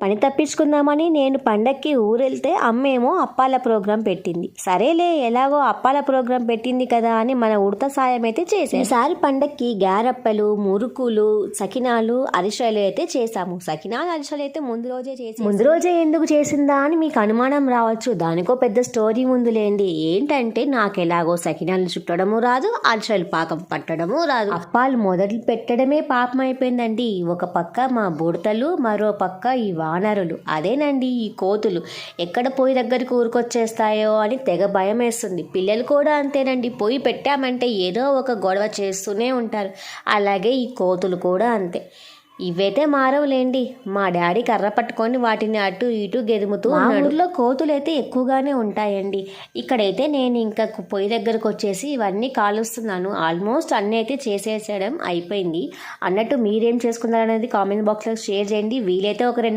పని తప్పించుకుందామని నేను పండక్కి ఊరెళ్తే అమ్మేమో అప్పాల ప్రోగ్రాం పెట్టింది. సరేలే ఎలాగో అప్పాల ప్రోగ్రాం పెట్టింది కదా అని మన ఉడత సాయం అయితే చేసాం ఈసారి పండక్కి గారప్పలు మురుకులు సకినాలు అరిసెలు అయితే చేసాము సకినాలు అరిసెలు అయితే ముందు రోజే చేసి ముందు రోజే ఎందుకు చేసిందా అని మీకు అనుమానం రావచ్చు. దానికో పెద్ద స్టోరీ ఉందిలేండి ఏంటంటే నాకు ఎలాగో సకినాలు చుట్టడము రాదు అరిసెలు పాకం పట్టడము రాదు. అప్పాలు మొదలు పెట్టడమే పాపం అయిపోయిందండి. ఒక పక్క మా బుడతలు మరో పక్క ఇవా వానరులు. అదేనండి ఈ కోతులు. ఎక్కడ పొయ్యి దగ్గరికి ఊరుకొచ్చేస్తాయో అని తెగ భయం వేస్తుంది పిల్లలు కూడా అంతేనండి. పొయ్యి పెట్టామంటే ఏదో ఒక గొడవ చేస్తూనే ఉంటారు. అలాగే ఈ కోతులు కూడా అంతే. ఇవైతే మారవులేండి. మా డాడీ కర్ర పట్టుకొని వాటిని అటు ఇటు గెదుముతూ ఉన్నాడు. ఊర్లో కోతులు అయితే ఎక్కువగానే ఉంటాయండి. ఇక్కడైతే నేను ఇంకా పొయ్యి దగ్గరకు వచ్చేసి ఇవన్నీ కాలుస్తున్నాను. ఆల్మోస్ట్ అన్నీ అయితే చేసేసడం అయిపోయింది. అన్నట్టు మీరేం చేసుకున్నారనేది కామెంట్ బాక్స్లో షేర్ చేయండి. వీలైతే ఒక రెండు